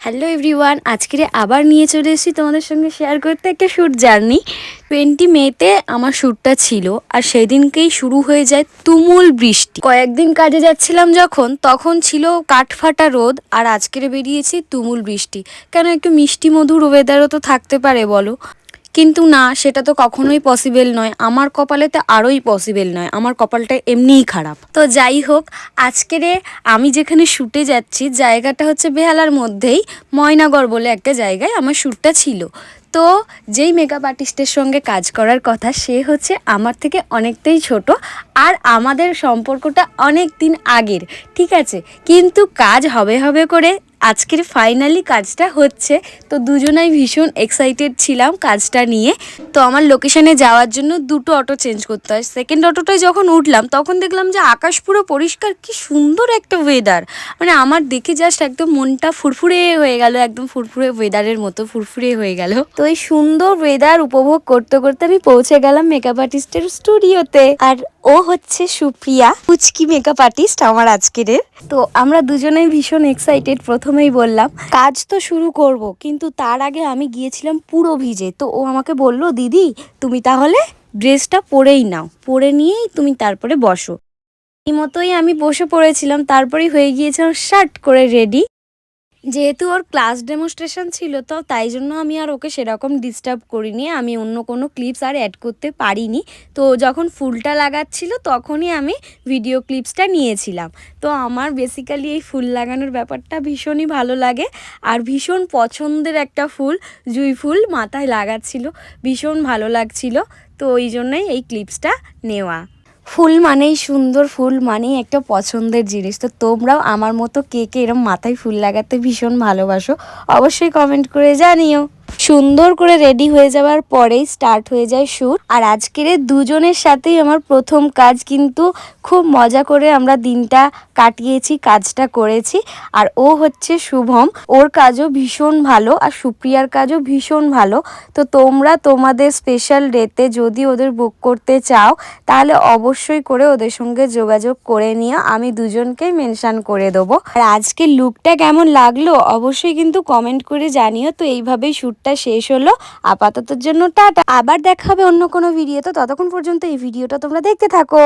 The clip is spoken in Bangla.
হ্যালো এভরিওয়ান আজকে আবার নিয়ে চলে এসেছি তোমাদের সঙ্গে শেয়ার করতে একটা শ্যুট জার্নি টোয়েন্টি মেতে আমার শ্যুটটা ছিল আর সেদিনকেই শুরু হয়ে যায় তুমুল বৃষ্টি। কয়েকদিন কাজে যাচ্ছিলাম যখন, তখন ছিল কাঠফাটা রোদ আর আজকের বেরিয়েছি তুমুল বৃষ্টি। কেন একটু মিষ্টি মধুর ওয়েদারও তো থাকতে পারে বলো। কিন্তু না, সেটা তো কখনোই পসিবল নয়। আমার কপালে তো আরোই পসিবল নয়। আমার কপালটা এমনিই খারাপ। তো যাই হোক, আজকেরে আমি যেখানে শুটে যাচ্ছি, জায়গাটা হচ্ছে বেহালার মধ্যেই ময়নাগড় বলে একটা জায়গায় আমার শ্যুটটা ছিল। তো যেই মেকআপ আর্টিস্টের সঙ্গে কাজ করার কথা, সে হচ্ছে আমার থেকে অনেকটাই ছোট আর আমাদের সম্পর্কটা অনেক দিন আগের, ঠিক আছে? কিন্তু কাজ হবে হবে করে আজকের ফাইনালি কাজটা হচ্ছে। তো দুজনাই ভীষণ এক্সাইটেড ছিলাম কাজটা নিয়ে। তো আমার লোকেশনে যাওয়ার জন্য দুটো অটো চেঞ্জ করতে হয়। সেকেন্ড অটোটায় যখন উঠলাম, তখন দেখলাম যে আকাশ পুরো পরিষ্কার, কি সুন্দর একটা ওয়েদার মানে আমার দেখে জাস্ট একদম মনটা ফুরফুরে হয়ে গেল, একদম ফুরফুরে ওয়েদারের মতো ফুরফুরে হয়ে গেল। তো এই সুন্দর ওয়েদার উপভোগ করতে করতে আমি পৌঁছে গেলাম মেকআপ আর্টিস্টের স্টুডিওতে আর ও হচ্ছে সুপ্রিয়া, পুচকি মেকআপ আর্টিস্ট আমার আজকের তো আমরা দুজনেই ভীষণ এক্সাইটেড প্রথমেই বললাম, কাজ তো শুরু করব, কিন্তু তার আগে আমি গিয়েছিলাম পুরো ভিজে। তো ও আমাকে বলল, দিদি, তুমি তাহলে ড্রেসটা পরেই নাও, পরে নিয়েই তুমি তারপরে বসো। এই মতোই আমি বসে পড়েছিলাম, তারপরেই হয়ে গিয়েছিলাম শার্ট করে রেডি যেহেতু ওর ক্লাস ডেমনস্ট্রেশন ছিল তো তাই জন্য আমি আর ওকে সেরকম ডিস্টার্ব করিনি। আমি অন্য কোনো ক্লিপস আর অ্যাড করতে পারিনি। তো যখন ফুলটা লাগাচ্ছিল তখনই আমি ভিডিও ক্লিপসটা নিয়েছিলাম। তো আমার বেসিক্যালি এই ফুল লাগানোর ব্যাপারটা ভীষণই ভালো লাগে। আর ভীষণ পছন্দের একটা ফুল, জুই ফুল মাথায় লাগাচ্ছিল। ভীষণ ভালো লাগছিল। তো ওই জন্যই এই ক্লিপসটা নেওয়া। ফুল মানেই সুন্দর, ফুল মানেই একটা পছন্দের জিনিস। তো তোমরাও আমার মতো কে কে এরম মাথায় ফুল লাগাতে ভীষণ ভালোবাসো, অবশ্যই কমেন্ট করে জানিও। সুন্দর করে রেডি হয়ে যাওয়ার পরেই স্টার্ট হয়ে যায় শ্যুট আর আজকের দুজনের সাথেই আমার প্রথম কাজ কিন্তু খুব মজা করে আমরা দিনটা কাটিয়েছি, কাজটা করেছি। আর ও হচ্ছে শুভম। ওর কাজও ভীষণ ভালো আর সুপ্রিয়ার কাজও ভীষণ ভালো। তো তোমরা তোমাদের স্পেশাল ডেতে যদি ওদের বুক করতে চাও, তাহলে অবশ্যই করে ওদের সঙ্গে যোগাযোগ করে নিও। আমি দুজনকেই মেনশান করে দেবো। আর আজকে লুকটা কেমন লাগল, অবশ্যই কিন্তু কমেন্ট করে জানিও। তো এইভাবেই শ্যুটটা শেষ হলো। আপাতত জন্য টাটা। আবার দেখা হবে অন্য কোনো ভিডিও তো। ততক্ষণ পর্যন্ত এই ভিডিওটা তোমরা দেখতে থাকো।